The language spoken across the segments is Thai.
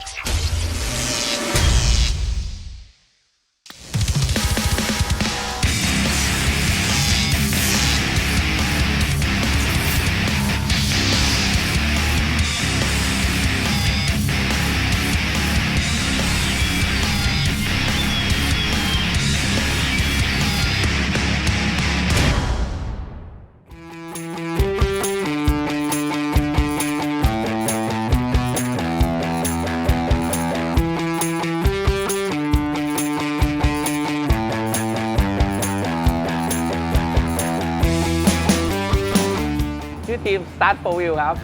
ชื่ ม Start for Wheel ครับ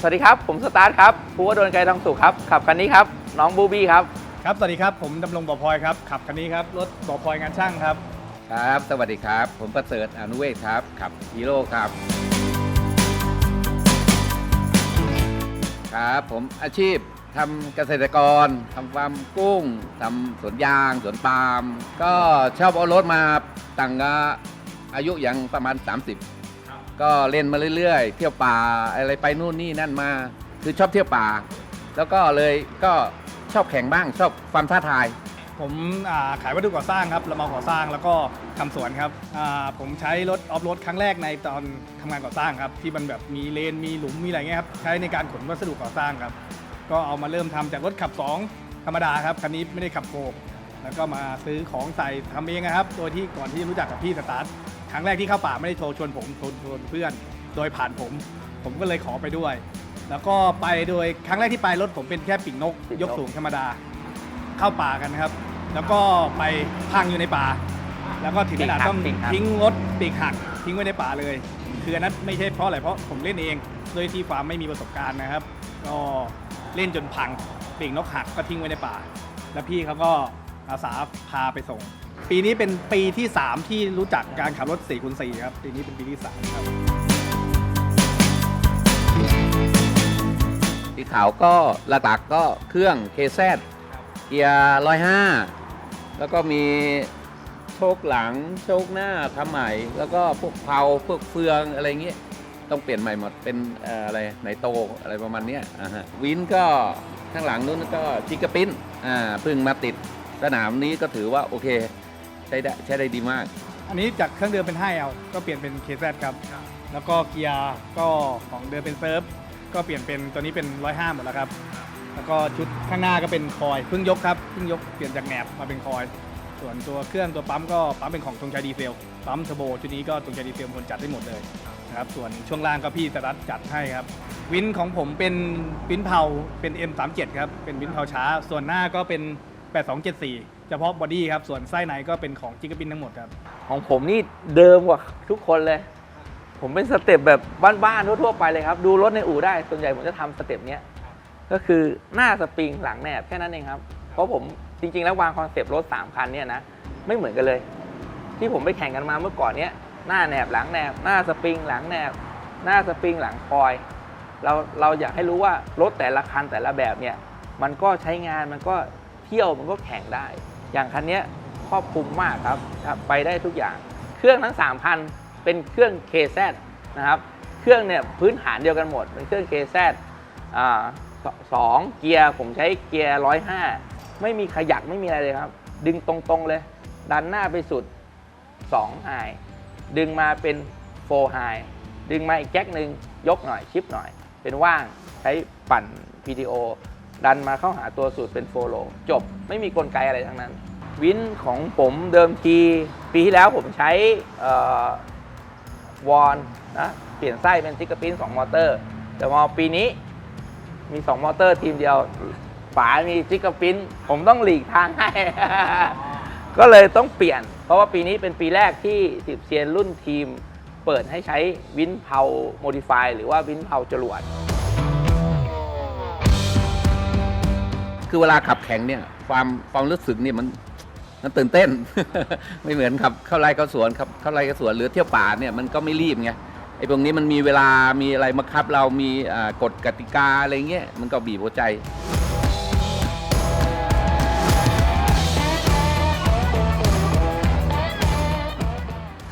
สวัสดีครับ ผมสตาร์ทครับภูวดลไกรทองสุขครับ ขับคันนี้ครับ น้องบูบี้ครับ ครับ สวัสดีครับ ผมดำรงบ่อพลอยครับ ขับคันนี้ครับ รถบ่อพลอยงานช่างครับ ครับ สวัสดีครับ ผมประเสริฐอนุเวศครับ ขับฮีโร่ครับ ครับ ผมอาชีพทำเกษตรกรทำฟาร์มกุ้งทำสวนยางสวนปาล์มก็ชอบเอารถมาตั้งก็อายุยังประมาณ 30 ก็เล่นมาเรื่อยๆ เที่ยวป่าอะไรไปนู่นนี่นั่นมา คือชอบเที่ยวป่า แล้วก็เลยก็ชอบแข่งบ้างชอบความท้าทาย ผมอ่าขายวัสดุก่อสร้างครับเรามาก่อสร้างแล้วก็ทำสวนครับอ่าผมใช้รถออฟโรดครั้งแรกในตอนทำงานก่อสร้างครับ ที่มันแบบมีเลนมีหลุมมีอะไรเงี้ยครับใช้ในการขนวัสดุก่อสร้างครับ ก็เอามาเริ่มทำจากรถขับ 2 ธรรมดาครับคันนี้ไม่ได้ขับโฟร์แล้วก็มาซื้อของใส่ทำเองนะครับโดยที่ก่อนที่จะรู้จักกับพี่สตาร์ท ครั้งแรกที่เข้าป่าไม่ได้โทรชวนผมโทรชวนเพื่อน โดยผ่านผม ผมก็เลยขอไปด้วย แล้วก็ไปโดยครั้งแรกที่ไปรถผมเป็นแค่ปีกนก ปีกนก ยกสูงธรรมดา เข้าป่ากันนะครับ แล้วก็ไปพังอยู่ในป่า แล้วก็ถึงขนาดต้องปีกหัก ทิ้งรถปีกหัก ทิ้งไว้ในป่าเลย คืออันนั้นไม่ใช่เพราะอะไรเพราะผมเล่นเองโดยที่ความไม่มีประสบการณ์นะครับ ก็เล่นจนพังปีกนกหักก็ทิ้งไว้ในป่า แล้วพี่เขาก็อาสาพาไปส่ง ปีนี้เป็นปีที่ 3 ที่รู้จักการขับรถ4คูณ4ครับ ปีนี้เป็นปีที่ 3 ครับ สีขาวก็หลักๆก็เครื่องเคแซเกียร์ร้อยห้าแล้วก็มีโชคหลังโชคหน้าทำใหม่ แล้วก็พวกเพลาพวกเฟืองอะไรเงี้ยต้องเปลี่ยนใหม่หมดเป็นเอ่ออะไรไหนโตอะไรประมาณเนี้ยอ่าฮะวินก็ข้างหลังนู้นก็จิกกะปิ้นอ่าเพิ่งมาติดสนามนี้ก็ถือว่าโอเค ใช้ได้ใช้ได้ดีมาก อันนี้จากเครื่องเดิมเป็น 5L ก็เปลี่ยนเป็น KZ ครับ แล้วก็เกียร์ก็ของเดิมเป็นเซิร์ฟ ก็เปลี่ยนเป็นตัวนี้เป็น 105 หมดแล้วครับ แล้วก็ชุดข้างหน้าก็เป็นคอยเพิ่งยกครับเพิ่งยกเปลี่ยนจากแหนบมาเป็นคอย ส่วนตัวเครื่องตัวปั๊มก็ปั๊มเป็นของธงชัยดีเซล ปั๊มเทอร์โบชุดนี้ก็ธงชัยดีเซลเป็นคนจัดให้หมดเลยนะครับ ส่วนช่วงล่างก็พี่สรัตจัดให้ครับ วินของผมเป็นวินเผาเป็น M37 ครับ เป็นวินเผาช้า ส่วนหน้าก็เป็น 8274 เฉพาะบอดี้ครับ ส่วนไส้ในก็เป็นของจิกกบินทั้งหมดครับ ของผมนี่เดิมกว่าทุกคนเลย ผมเป็นสเต็ปแบบบ้านๆทั่วๆไปเลยครับ ดูรถในอู่ได้ ส่วนใหญ่ผมจะทำสเต็ปเนี้ย ก็คือหน้าสปริงหลังแหนบแค่นั้นเองครับ เพราะผมจริงๆ แล้ววางคอนเซปต์รถ 3 คันเนี่ยนะ ไม่เหมือนกันเลย ที่ผมไปแข่งกันมาเมื่อก่อนเนี้ยหน้าแหนบหลังแหนบหน้าสปริงหลังแหนบหน้าสปริงหลังคอย เราเราอยากให้รู้ว่ารถแต่ละคันแต่ละแบบเนี่ยมันก็ใช้งานมันก็ เที่ยวมันก็แข่งได้ อย่างคันนี้ครอบคลุมมากครับไปได้ทุกอย่าง เครื่องทั้ง3คันเป็นเครื่อง KZ นะครับ เครื่องเนี่ยพื้นฐานเดียวกันหมด เป็นเครื่อง KZ อ่าสสองเกียร์ผมใช้เกียร์ร้อยห้าไม่มีขยักไม่มีอะไรเลยครับ ดึงตรงๆเลย ดันหน้าไปสุด2ไฮดึงมาเป็น4ไฮดึงมาอีกแจ็คหนึ่งยกหน่อยชิปหน่อย เป็นว่างใช้ปั่น PTO ดันมาเข้าหาตัวสูตรเป็นโฟโลจบไม่มีกลไกอะไรทั้งนั้น วินของผมเดิมที ปีที่แล้วผมใช้วอนนะเปลี่ยนไส้เป็นซิกเกอร์ปิน2มอเตอร์ แต่มาปีนี้มี 2 มอเตอร์ทีมเดียวป๋ามีซิกเกอร์ปินผมต้องหลีกทางให้ ก็เลยต้องเปลี่ยน เพราะว่าปีนี้เป็นปีแรกที่สิบเซียนรุ่นทีม เปิดให้ใช้วินเพาโมดิฟายหรือว่าวินเพาจรวด คือเวลาขับแข่งเนี่ยความความรู้สึกเนี่ยมันมันตื่นเต้น ไม่เหมือนขับเข้าไร่เข้าสวนครับเข้าไร่เข้าสวนหรือเที่ยวป่าเนี่ยมันก็ไม่รีบไงไอ้ตรงนี้มันมีเวลามีอะไรมาคับ เรามีกฎกติกาอะไรเงี้ยมันก็บีบหัวใจ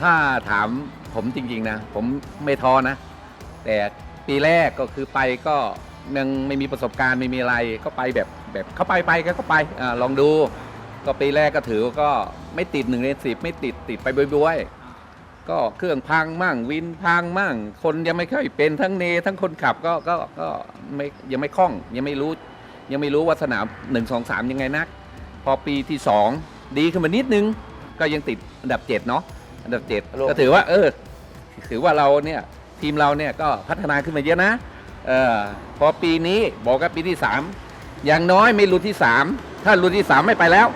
ถ้าถามผมจริง ๆ นะ ผมไม่ท้อนะ แต่ปีแรกก็คือไปก็ ยังไม่มีประสบการณ์ไม่มีอะไรก็ไปแบบแบบเขาไปไปก็เข้าไปอาลองดู ก็ปีแรกก็ถือว่าก็ไม่ติดหนึ่งในสิบไม่ติดติดไปบ่อยๆก็เครื่องพังมั่งวินพังมั่ง คนยังไม่ค่อยเป็นทั้งเนทั้งคนขับก็ก็ก็ไม่ยังไม่คล่องยังไม่รู้ ยังไม่รู้ว่าสนามหนึ่งสองสามยังไงนัก พอปีที่สองดีขึ้นมานิดนึง ก็ยังติดอันดับเจ็ดเนาะอันดับเจ็ดก็ถือว่า เออ ถือว่าเราเนี่ยทีมเราเนี่ยก็พัฒนาขึ้นมาเยอะนะ เออพอปีนี้บอกว่าปีที่สามอย่างน้อยไม่รุ่นที่สามถ้ารุ่นที่สามไม่ไปแล้ว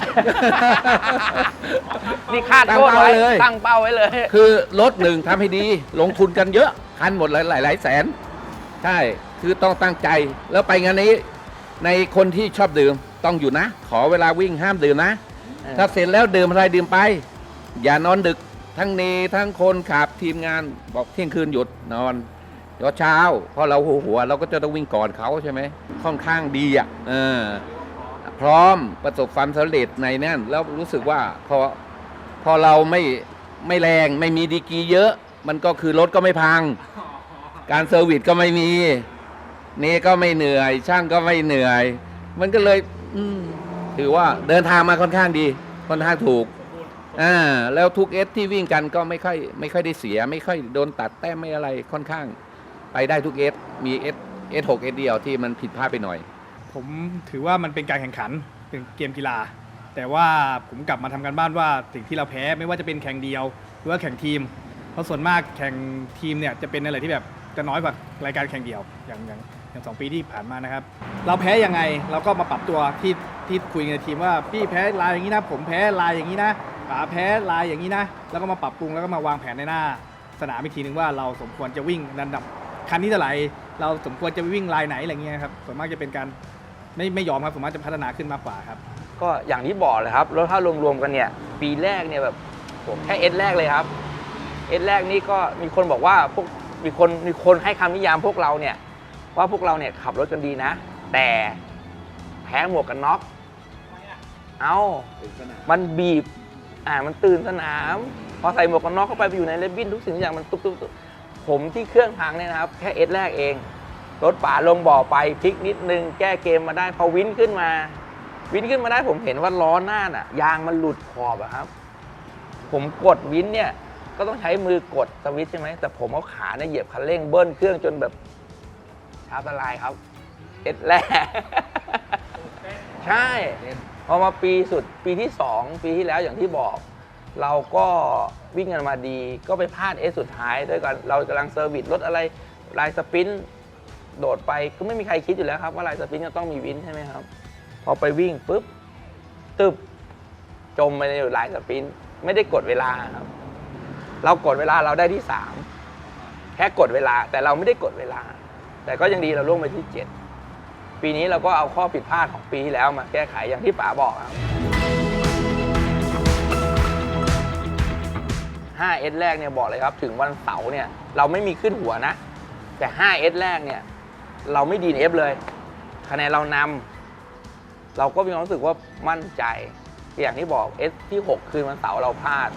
นี่คาดตั้งโทษเป้าไว้เลย ตั้งเป้าไว้เลย คือรถหนึ่งทำให้ดี ลงทุนกันเยอะคันหมดหลายหลายหลายแสน ใช่ คือต้องตั้งใจ แล้วไปงานนี้ ในคนที่ชอบดื่มต้องอยู่นะ ขอเวลาวิ่งห้ามดื่มนะ เออ ถ้าเสร็จแล้วดื่มอะไรดื่มไป อย่านอนดึก ทั้งเนทั้งคนขับทีมงานบอกเที่ยงคืนหยุดนอน ยอเช้าเพราะเราหัวหัวเราก็จะต้องวิ่งก่อนเขาใช่ไหมค่อนข้างดีอะเออพร้อมประสบความสำเร็จในนั่นแล้วรู้สึกว่าพอพอเราไม่ไม่แรงไม่มีดีกีเยอะ มันก็คือรถก็ไม่พัง การเซอร์วิสก็ไม่มีเนก็ไม่เหนื่อย ช่างก็ไม่เหนื่อย มันก็เลย อืถือว่าเดินทางมาค่อนข้างดี ค่อนข้างถูกอ่าแล้วทุกเอสที่วิ่งกันก็ไม่ค่อยไม่ค่อยได้เสีย ไม่ค่อยโดนตัดแต้มไม่อะไรค่อนข้าง ไปได้ทุกเอสมีเอสเอสหกเอสเดียวที่มันผิดพลาดไปหน่อย ผมถือว่ามันเป็นการแข่งขันเป็นเกมกีฬา แต่ว่าผมกลับมาทำการบ้านว่าสิ่งที่เราแพ้ไม่ว่าจะเป็นแข่งเดียว หรือว่าแข่งทีม เพราะส่วนมากแข่งทีมเนี่ยจะเป็นอะไรที่แบบจะน้อยกว่ารายการแข่งเดียวอย่างอย่างอย่างสองปีที่ผ่านมานะครับ เราแพ้ยังไงเราก็มาปรับตัวที่ที่คุยกันในทีมว่าพี่แพ้ลายอย่างนี้นะ ผมแพ้ลายอย่างนี้นะป๋าแพ้ลายอย่างนี้นะ แล้วก็มาปรับปรุงแล้วก็มาวางแผนในหน้า สนามอีกทีหนึ่งว่าเราสมควรจะวิ่งระดับ คันที่เท่าไหร่เราสมควรจะวิ่งลายไหนอะไรเงี้ยครับส่วนมากจะเป็นการไม่ไม่ยอมครับส่วนมากจะพัฒนาขึ้นมากกว่าครับ ก็อย่างที่บอกเลยครับแล้วถ้ารวมๆกันเนี่ยปีแรกเนี่ยแบบผมแค่เอสแรกเลยครับเอสแรกนี่ก็มีคนบอกว่าพวกมีคนมีคนให้คำนิยามพวกเราเนี่ยว่าพวกเราเนี่ยขับรถกันดีนะ แต่แพ้หมวกกันน็อกเอามันบีบอ่ามันตื่นสนาม พอใส่หมวกกันน็อกเข้าไปไปอยู่ในเลบบินทุกสิ่งทุกอย่างมันตุ๊บตุ๊บตุ๊บ ผมที่เครื่องพังเนี่ยนะครับ แค่เอสแรกเองรถป่าลงบ่อไปพลิกนิดนึง แก้เกมมาได้พอวินขึ้นมา วินขึ้นมาได้ผมเห็นว่าล้อหน้าน่ะ ยางมันหลุดขอบอะครับ ผมกดวินเนี่ยก็ต้องใช้มือกดสวิตช์ใช่ไหมแต่ผมเอาขาเนี่ยเหยียบคันเร่งเบิ้ลเครื่องจนแบบช้าละลายครับเอ็ดแรกใช่ พอมาปีสุดปีที่2ปีที่แล้วอย่างที่บอก เราก็วิ่งกันมาดี ก็ไปพลาดเอสสุดท้ายด้วยกันเรากำลังเซอร์วิสรถอะไรลายสปรินต์โดดไปก็ไม่มีใครคิดอยู่แล้วครับว่าลายสปรินต์จะต้องมีวินใช่ไหมครับ พอไปวิ่งปุ๊บตึบจมไปในลายสปรินต์ไม่ได้กดเวลาครับ เรากดเวลาเราได้ที่สามแค่กดเวลาแต่เราไม่ได้กดเวลา แต่ก็ยังดีเราล่วงไปที่เจ็ดปีนี้เราก็เอาข้อผิดพลาดของปีที่แล้วมาแก้ไขอย่างที่ป๋าบอกครับ 5S แรกเนี่ยบอกเลยครับ ถึงวันเสาร์เนี่ยเราไม่มีขึ้นหัวนะ แต่ 5S แรกเนี่ยเราไม่ดีน F เลย คะแนนเรานำเราก็มีความรู้สึกว่ามั่นใจ อย่างที่บอก S ที่ 6 คืนวันเสาร์เราพลาด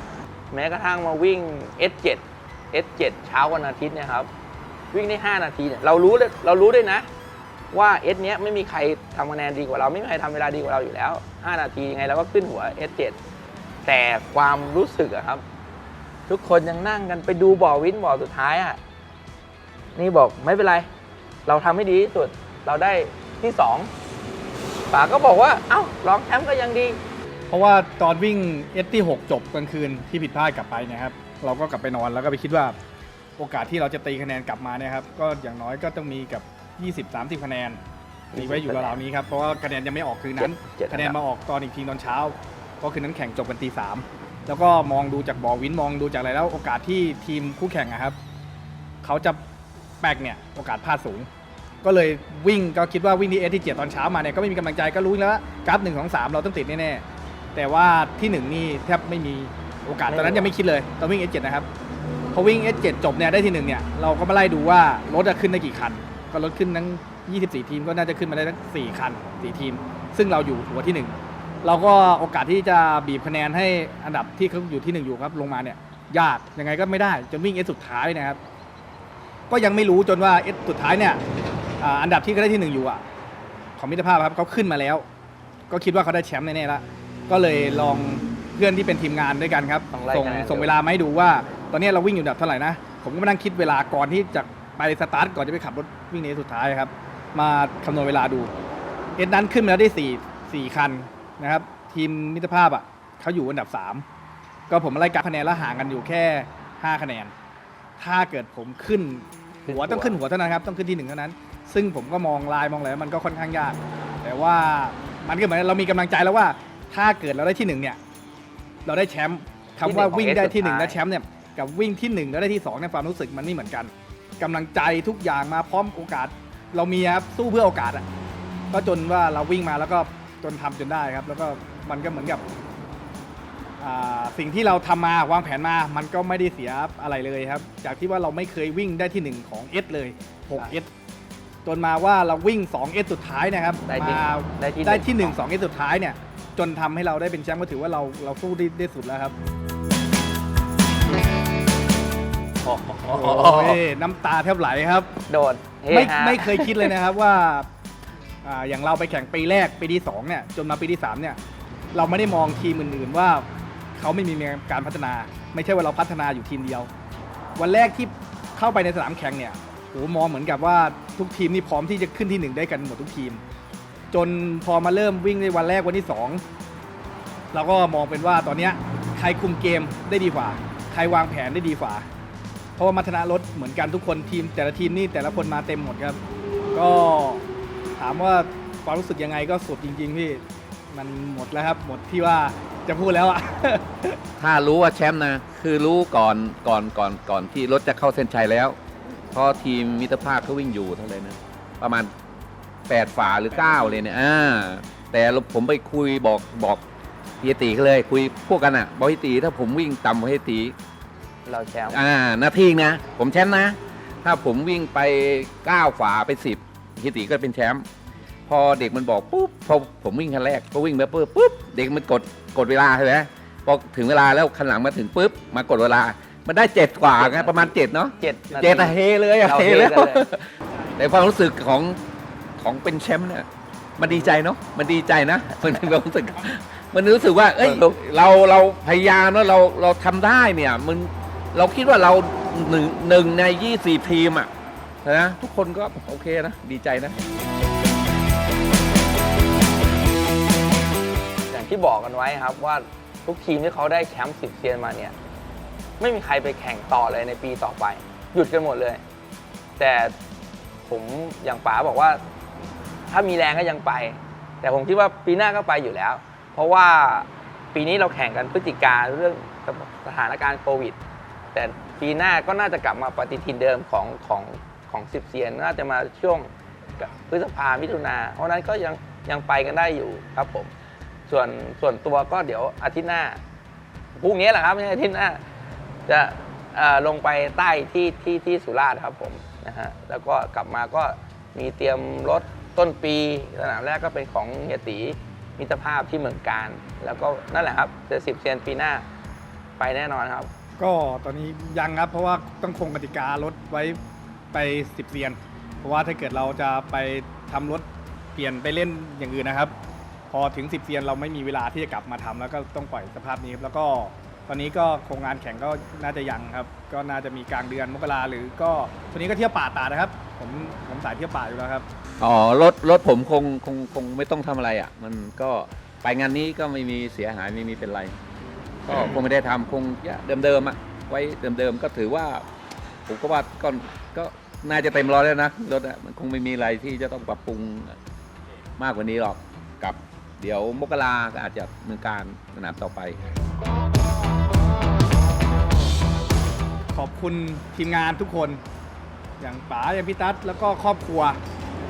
แม้กระทั่งมาวิ่ง S7 S7 เช้าวันอาทิตย์เนี่ยครับวิ่งได้ 5 นาทีเนี่ยเรารู้เลยเรารู้ด้วยนะ ว่า S เนี้ยไม่มีใครทำคะแนนดีกว่าเรา ไม่มีใครทำเวลาดีกว่าเราอยู่แล้ว 5 นาทียังไงเราก็ขึ้นหัว S7 แต่ความรู้สึกอะครับ ทุกคนยังนั่งกันไปดูบ่อวินบ่อสุดท้ายอะนี่บอกไม่เป็นไร เราทำให้ดีที่สุดเราได้ที่สองป๋าก็บอกว่า เอ้ารองแชมป์ก็ยังดี เพราะว่าตอนวิ่งเอสที่6จบกลางคืนที่ผิดพลาดกลับไปเนะครับ เราก็กลับไปนอนแล้วก็ไปคิดว่าโอกาสที่เราจะตีคะแนนกลับมาเนี่ยครับก็อย่างน้อยก็ต้องมีกับ 20-30 คะแนนตีไว้อยู่ราวๆนี้ครับเพราะว่าคะแนนยังไม่ออกคืนนั้นเจ็ดเจ็ดคะแนนมาออกตอนอีกทีตอนเช้าเพราะคืนนั้นแข่งจบกันตีสาม แล้วก็มองดูจากบอวินมองดูจากอะไรแล้ว โอกาสที่ทีมคู่แข่งอะครับเขาจะแปกเนี่ยโอกาสพลาดสูง ก็เลยวิ่งก็คิดว่าวิ่งที่เอสที่เจ็ดตอนเช้ามาเนี่ยก็ไม่มีกำลังใจก็รู้แล้วว่ากราฟหนึ่งสองสามเราต้องติดแน่ๆแต่ว่าที่หนึ่งนี่แทบไม่มีโอกาสตอนนั้นยังไม่คิดเลยตอนวิ่ง S7 นะครับพอวิ่ง S7 จบเนี่ยได้ที่หนึ่งเนี่ยเราก็มาไล่ดูว่ารถจะขึ้นได้กี่คัน ก็รถขึ้นทั้ง 24 ทีมก็น่าจะขึ้นมาได้ทั้ง 4 คัน 4 ทีม ซึ่งเราอยู่หัวที่1 เราก็โอกาสที่จะบีบคะแนนให้อันดับที่เขาอยู่ที่1อยู่ครับลงมาเนี่ยยากยังไงก็ไม่ได้จนวิ่งเอสสุดท้ายนะครับ ก็ยังไม่รู้จนว่าเอสสุดท้ายเนี่ยอ่าอันดับที่เขาได้ที่หนึ่งอยู่อะของมิตรภาพครับเขาขึ้นมาแล้ว ก็คิดว่าเขาได้แชมป์แน่ๆแล้วก็เลยลองเพื่อนที่เป็นทีมงานด้วยกันครับต้องไล่ส่งคะแนนส่งเวลามาให้ดูว่า ตอนนี้เราวิ่งอยู่อันดับเท่าไหร่นะผมก็มานั่งคิดเวลาก่อนที่จะไปสตาร์ทก่อนจะไปขับรถวิ่งในสุดท้ายครับ มาคำนวณเวลาดูเอ็ดนั้นขึ้นมาแล้วได้สี่สี่คัน นะครับทีมมิตรภาพอะเขาอยู่อันดับสามก็ผมไล่กับคะแนนแล้วห่างกันอยู่แค่ห้าคะแนน ถ้าเกิดผมขึ้นหัวต้องขึ้นหัวเท่านั้นครับต้องขึ้นที่หนึ่งเท่านั้น ซึ่งผมก็มองลายมองอะไรมันก็ค่อนข้างยาก แต่ว่ามันก็เหมือนเรามีกำลังใจแล้วว่า ถ้าเกิดเราได้ที่หนึ่งเนี่ยเราได้แชมป์คำว่าวิ่งได้ที่หนึ่งและแชมป์เนี่ยกับวิ่งที่หนึ่งแล้วได้ที่สองในความรู้สึกมันไม่เหมือนกันกำลังใจทุกอย่างมาพร้อมโอกาส เรามีครับสู้เพื่อโอกาสอะก็จนว่าเราวิ่งมาแล้วก็ จนทำจนได้ครับ แล้วก็มันก็เหมือนกับอ่าสิ่งที่เราทำมาวางแผนมา มันก็ไม่ได้เสียอะไรเลยครับ จากที่ว่าเราไม่เคยวิ่งได้ที่หนึ่งของเอสเลย6เอสจนมาว่าเราวิ่ง2เอสสุดท้ายนะครับได้ที่มาได้ที่ได้ที่หนึ่งสองเอสสุดท้ายเนี่ย จนทำให้เราได้เป็นแชมป์ก็ถือว่าเราเราสู้ได้ได้สุดแล้วครับโอ้โหโอ้ยน้ำตาแทบไหลครับ โดดเฮไม่ฮาไม่เคยคิดเลยนะครับว่า อ่าอย่างเราไปแข่งปีแรกปีที่สองเนี่ยจนมาปีที่สามเนี่ยเราไม่ได้มองทีมอื่นๆว่าเขาไม่มีการพัฒนา ไม่ใช่ว่าเราพัฒนาอยู่ทีมเดียว วันแรกที่เข้าไปในสนามแข่งเนี่ยโหมองเหมือนกับว่าทุกทีมนี่พร้อมที่จะขึ้นที่หนึ่งได้กันหมดทุกทีม จนพอมาเริ่มวิ่งในวันแรกวันที่สองเราก็มองเป็นว่าตอนนี้ใครคุมเกมได้ดีกว่า ใครวางแผนได้ดีกว่า เพราะว่ามัธนารถเหมือนกันทุกคนทีม แต่ละทีมนี่แต่ละคนมาเต็มหมดครับ ก็ามว่าความรู้สึกยังไงก็สุดจริง ๆ พี่ มันหมดแล้วครับ หมดที่ว่าจะพูดแล้วอะ ถ้ารู้ว่าแชมป์นะ คือรู้ก่อนก่อนก่อนก่อนที่รถจะเข้าเส้นชัยแล้ว เพราะทีมมิตรภาพเขาวิ่งอยู่เท่าไหร่นะ ประมาณ 8 ฝาหรือ 9 เลยเนี่ยอ่าแต่ผมไปคุยบอกบอกเฮียตีเขาเลย คุยพวกกันอะบอกเฮียตีถ้าผมวิ่งต่ำกว่าเฮียตี เราแชมป์อ่านาทีนะ ผมแชมป์นะ ถ้าผมวิ่งไป 9 ฝาไป 10เฮียตีก็เป็นแชมป์ พอเด็กมันบอกปุ๊บพอผมวิ่งคันแรกพอวิ่งไปปุ๊บปุ๊บเด็กมันกดกดเวลาใช่ไหมพอถึงเวลาแล้วคันหลังมาถึงปุ๊บมากดเวลา มันได้เจ็ดกว่าไงประมาณเจ็ดเนาะเจ็ดนาทีเจ็ดอะเฮเลยอะเราเฮเฮแล้วกันเลย แต่ความรู้สึกของของเป็นแชมป์เนี่ยมันดีใจเนาะมันดีใจนะมันมีความรู้สึก มันรู้สึกว่า เอ้ยมันลุกเราเราพยายามแล้วเราเราทำได้เนี่ยมันเราคิดว่าเราหนึ่งหนึ่งในยี่สี่ทีมอะนะทุกคนก็โอเคนะดีใจนะ บอกกันไว้ครับว่าทุกทีมที่เขาได้แชมป์สิบเซียนมาเนี่ยไม่มีใครไปแข่งต่อเลยในปีต่อไป หยุดกันหมดเลย แต่ผมอย่างป๋าบอกว่า ถ้ามีแรงก็ยังไป แต่ผมคิดว่าปีหน้าก็ไปอยู่แล้ว เพราะว่าปีนี้เราแข่งกันพฤศจิการเรื่องสถานการณ์โควิด แต่ปีหน้าก็น่าจะกลับมาปฏิทินเดิมของของของสิบเซียนน่าจะมาช่วงพฤษภามิถุนาเพราะนั้นก็ยังยังไปกันได้อยู่ครับผม ส่วนส่วนตัวก็เดี๋ยวอาทิตย์หน้าพรุ่งนี้แหละครับไม่ใช่อาทิตย์หน้า จะลงไปใต้ที่ที่ที่สุราษฎร์ครับผมนะฮะแล้วก็กลับมาก็มีเตรียมรถต้นปีสนามแรกก็เป็นของเฮียตีมิตรภาพที่เมืองการ แล้วก็นั่นแหละครับเจ็ดสิบเซียนปีหน้าไปแน่นอนครับ ก็ตอนนี้ยังครับเพราะว่าต้องคงกติกาลดไว้ไปสิบเซียน เพราะว่าถ้าเกิดเราจะไปทำรถเปลี่ยนไปเล่นอย่างอื่นนะครับ พอถึงสิบเซียนเราไม่มีเวลาที่จะกลับมาทำแล้วก็ต้องปล่อยสภาพนี้แล้วก็ตอนนี้ก็โครงงานแข่งก็น่าจะยังครับ ก็น่าจะมีกลางเดือนมกราหรือก็ตอนนี้ก็เที่ยวป่าตานะครับ ผมผมสายเที่ยวป่าอยู่แล้วครับอ๋อรถรถผมคงคงคงไม่ต้องทำอะไรอะ มันก็ไปงานนี้ก็ไม่มีเสียหายไม่มีเป็นไร ก็คงไม่ได้ทำคงเดิมๆอะไว้เดิมๆก็ถือว่า ผมก็ว่าก็ก็น่าจะเต็มร้อยแล้วนะรถอะมันคงไม่มีอะไรที่จะต้องปรับปรุงมากกว่านี้หรอกกับ เดี๋ยวมกราก็อาจจะเมือการสนามต่อไป ขอบคุณทีมงานทุกคน อย่างป๋าอย่างพี่ตั๊ดแล้วก็ครอบครัว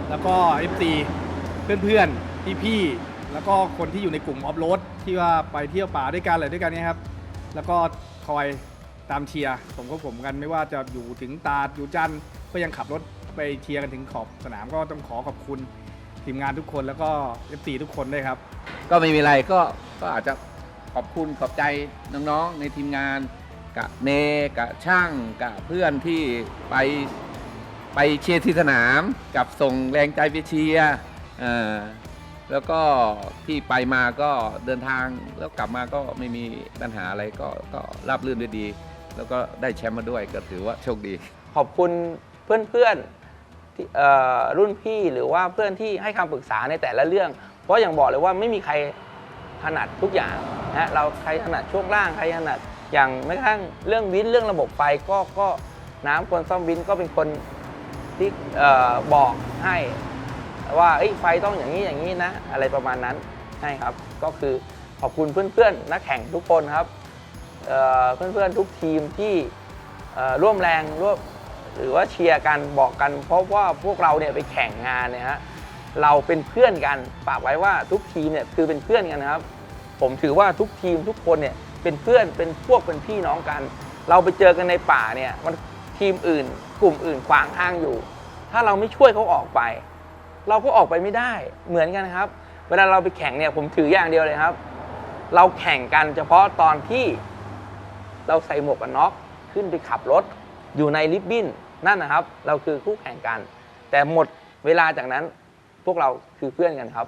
แล้วก็ FC เพื่อนๆพี่ๆแล้วก็คนที่อยู่ในกลุ่มออฟโรดที่ว่าไปเที่ยวป่าด้วยกันอะไรด้วยกันเนี่ยครับ แล้วก็คอยตามเชียร์ผมก็ผมกันไม่ว่าจะอยู่ถึงตาดอยู่จันทร์ก็ยังขับรถไปเชียร์กันถึงขอบสนามก็ต้องขอขอบคุณ ทีมงานทุกคนแล้วก็ FC ทุกคนด้วยครับ ก็ไม่มีอะไรก็ก็อาจจะขอบคุณขอบใจน้องๆในทีมงานกับเนกับช่างกับเพื่อนที่ไปไปเชียร์ที่สนามกับส่งแรงใจไปเชียร์เอ่อแล้วก็ที่ไปมาก็เดินทางแล้วกลับมาก็ไม่มีปัญหาอะไรก็ก็ราบรื่นด้วยดี แล้วก็ได้แชมป์มาด้วยก็ถือว่าโชคดี ขอบคุณเพื่อนๆที่เอ่อ รุ่นพี่หรือว่าเพื่อนที่ให้คำปรึกษาในแต่ละเรื่อง เพราะอย่างบอกเลยว่าไม่มีใครถนัดทุกอย่างนะเราใครถนัดช่วงล่างใครถนัดอย่างแม้กระทั่งเรื่องวินเรื่องระบบไฟก็ก็น้ำคนซ่อมวินก็เป็นคนที่บอกให้ว่าไฟต้องอย่างนี้อย่างนี้นะ อะไรประมาณนั้นใช่ครับ ก็คือขอบคุณเพื่อนๆนักแข่งทุกคนครับเอ่อเพื่อนๆทุกทีมที่ร่วมแรงร่วม หรือว่าเชียร์กันบอกกัน เพราะว่าพวกเราเนี่ยไปแข่งงานเนี่ยฮะเราเป็นเพื่อนกันฝากไว้ว่าทุกทีมเนี่ยคือเป็นเพื่อนกันนะครับ ผมถือว่าทุกทีมทุกคนเนี่ยเป็นเพื่อนเป็นพวกเป็นพี่น้องกัน เราไปเจอกันในป่าเนี่ยมันทีมอื่น กลุ่มอื่นขวางทางอยู่ ถ้าเราไม่ช่วยเขาออกไป เราก็ออกไปไม่ได้เหมือนกันครับ เวลาเราไปแข่งเนี่ยผมถืออย่างเดียวเลยครับ เราแข่งกันเฉพาะตอนที่เราใส่หมวกกันน็อกขึ้นไปขับรถ อยู่ในลิฟบินนั่นนะครับ เราคือคู่แข่งกัน แต่หมดเวลาจากนั้นพวกเราคือเพื่อนกันครับ